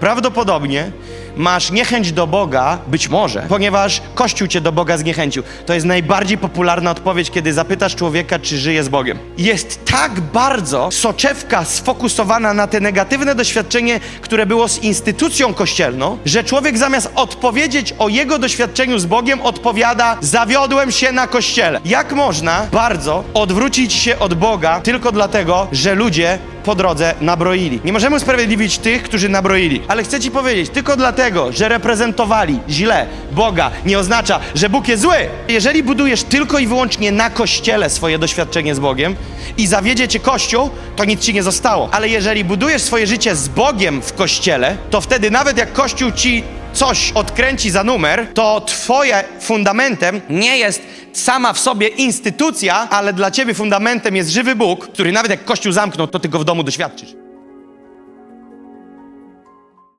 Prawdopodobnie masz niechęć do Boga, być może, ponieważ Kościół cię do Boga zniechęcił. To jest najbardziej popularna odpowiedź, kiedy zapytasz człowieka, czy żyje z Bogiem. Jest tak bardzo soczewka sfokusowana na te negatywne doświadczenie, które było z instytucją kościelną, że człowiek zamiast odpowiedzieć o jego doświadczeniu z Bogiem, odpowiada: Zawiodłem się na kościele. Jak można bardzo odwrócić się od Boga tylko dlatego, że ludzie po drodze nabroili. Nie możemy usprawiedliwić tych, którzy nabroili, ale chcę ci powiedzieć, tylko dlatego, że reprezentowali źle Boga, nie oznacza, że Bóg jest zły. Jeżeli budujesz tylko i wyłącznie na kościele swoje doświadczenie z Bogiem i zawiedzie cię Kościół, to nic ci nie zostało. Ale jeżeli budujesz swoje życie z Bogiem w kościele, to wtedy nawet jak Kościół ci coś odkręci za numer, to twoje fundamentem nie jest sama w sobie instytucja, ale dla ciebie fundamentem jest żywy Bóg, który nawet jak Kościół zamknął, to ty go w domu doświadczysz.